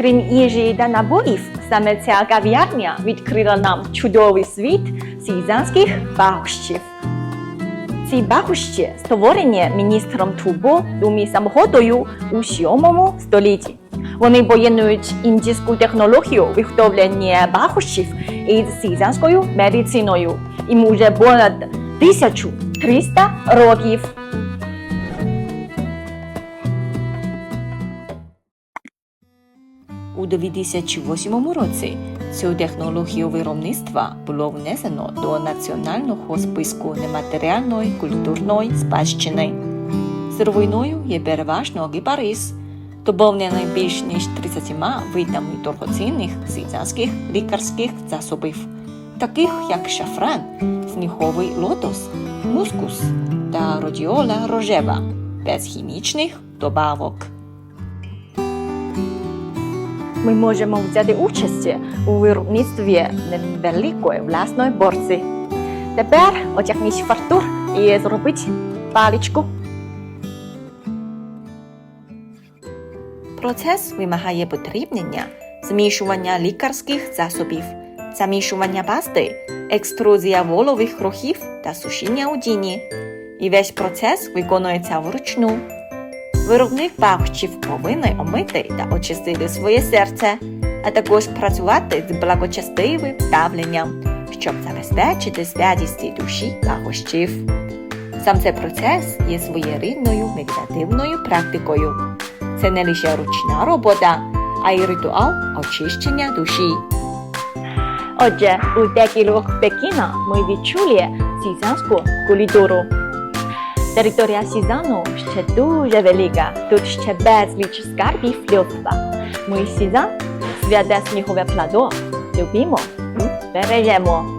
Крім їжі та набоїв, саме ця кав'ярня відкрила нам чудовий світ сізанських бахущів. Ці бахущі створені міністром Тубо Думі Самходою у 7 столітті. Вони поєднують індійську технологію виготовлення бахущів із сізанською медициною. Їм уже понад 1300 років. У 2008 році цю технологію виробництва було внесено до національного списку нематеріальної культурної спадщини. Сировиною є переважно гіпарис, доповнений більш ніж 30 видами дорогоцінних сізанських лікарських засобів, таких як шафран, сніговий лотос, мускус та родіола рожева, без хімічних добавок. Ми можемо взяти участь у виробництві невеликої власної борці. Тепер одягніть фартур і зробіть паличку. Процес вимагає подрібнення, змішування лікарських засобів, замішування пасти, екструзія волових рухів та сушіння у тіні. І весь процес виконується вручну. Виробник пахчів повинен омити та очистити своє серце, а також працювати з благочестивим ставленням, щоб забезпечити святість душі пахощів. Сам цей процес є своєрідною медитативною практикою. Це не лише ручна робота, а й ритуал очищення душі. Отже, у декількох Пекіна ми відчули сізанську культуру. Територія Сізану ще дуже велика, тут ще безліч скарбів людства. Ми Сізан, святе снігове плато, любимо і бережемо.